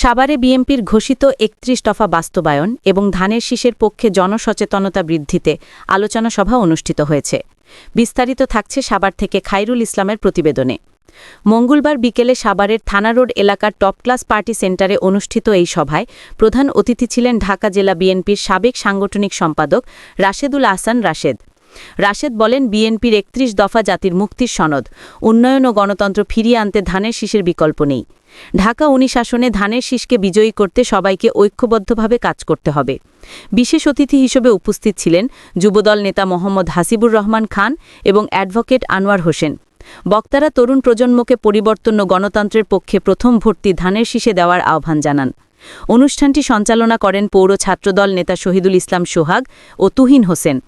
সাভারে বিএনপির ঘোষিত একত্রিশ দফা বাস্তবায়ন এবং ধানের শীষের পক্ষে জনসচেতনতা বৃদ্ধিতে আলোচনা সভা অনুষ্ঠিত হয়েছে। বিস্তারিত থাকছে সাভার থেকে খাইরুল ইসলামের প্রতিবেদনে। মঙ্গলবার বিকেলে সাভারের থানা রোড এলাকার টপ ক্লাস পার্টি সেন্টারে অনুষ্ঠিত এই সভায় প্রধান অতিথি ছিলেন ঢাকা জেলা বিএনপির সাবেক সাংগঠনিক সম্পাদক রাশেদুল আহসান রাশেদ। রাশেদ বলেন, বিএনপির একত্রিশ দফা জাতির মুক্তির সনদ, উন্নয়ন ও গণতন্ত্র ফিরিয়ে আনতে ধানের শীষের বিকল্প নেই। ঢাকা উনি শাসনে ধানের শীষকে বিজয়ী করতে সবাইকে ঐক্যবদ্ধভাবে কাজ করতে হবে। বিশেষ অতিথি হিসেবে উপস্থিত ছিলেন যুবদল নেতা মোহাম্মদ হাসিবুর রহমান খান এবং অ্যাডভোকেট আনোয়ার হোসেন। বক্তারা তরুণ প্রজন্মকে পরিবর্তন ও গণতন্ত্রের পক্ষে প্রথম ভর্তি ধানের শীষে দেওয়ার আহ্বান জানান। অনুষ্ঠানটি সঞ্চালনা করেন পৌর ছাত্রদল নেতা শহীদুল ইসলাম সোহাগ ও তুহিন হোসেন।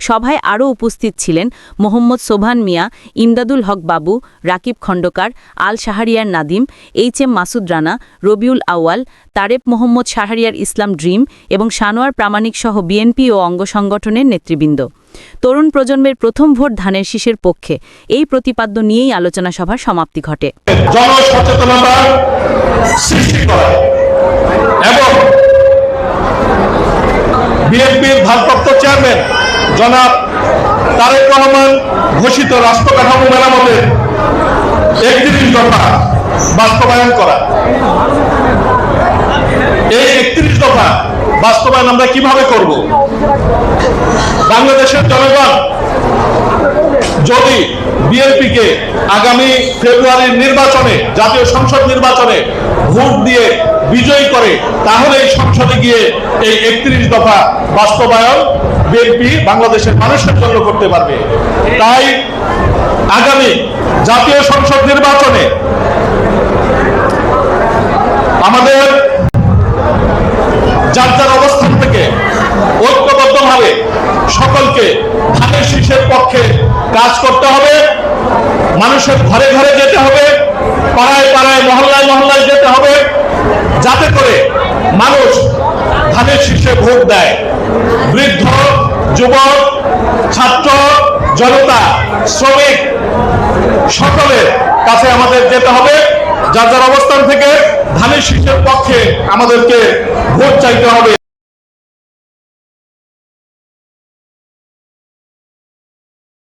সভায় আরও উপস্থিত ছিলেন মোহাম্মদ সোভান Mia, Imdadul Haque Babu, Rakib Khandakar, Al Shahriar Nadim, H M Masud Rana, Robiul Awal Tarep Mohammad Shahriar Islam Dream এবং সানোয়ার প্রামাণিক সহ বিএনপি ও অঙ্গ সংগঠনের নেতৃবৃন্দ। তরুণ প্রজন্মের প্রথম ভোট ধানের শীষের পক্ষে এই প্রতিপাদ্য নিয়েই আলোচনা সভার সমাপ্তি ঘটে। জনসচেতনতা সৃষ্টি করা। এবং বিএনপির ভারপ্রাপ্ত চেয়ারম্যান জনাব তারেক রহমান ঘোষিত রাষ্ট্র কাঠামো মেরামতের একত্রিশ দফা বাস্তবায়ন করা। এই একত্রিশ দফা বাস্তবায়ন আমরা কীভাবে করব? বাংলাদেশের জনগণ যদি বিএনপিকে আগামী ফেব্রুয়ারির নির্বাচনে, জাতীয় সংসদ নির্বাচনে ভোট দিয়ে বিজয়ী করে তাহলে এই সংসদে গিয়ে এই একত্রিশ দফা বাস্তবায়ন বিএনপি বাংলাদেশের মানুষের জন্য করতে পারবে। তাই আগামী জাতীয় সংসদ নির্বাচনে আমাদের যার যার অবস্থান থেকে ঐক্যবদ্ধভাবে সকলকে ধানের শীষের পক্ষে কাজ করতে মানুষের ঘরে ঘরে যেতে হবে, পাড়ায় পাড়ায়, মহল্লায় মহল্লায় যেতে হবে, যাতে করে মানুষ ধানের শীষে ভোট দেয়। বৃদ্ধ, যুবক, ছাত্র, জনতা, শ্রমিক সকলের কাছে আমাদের যেতে হবে। যার যার অবস্থান থেকে ধানের শীষের পক্ষে আমাদেরকে ভোট চাইতে হবে।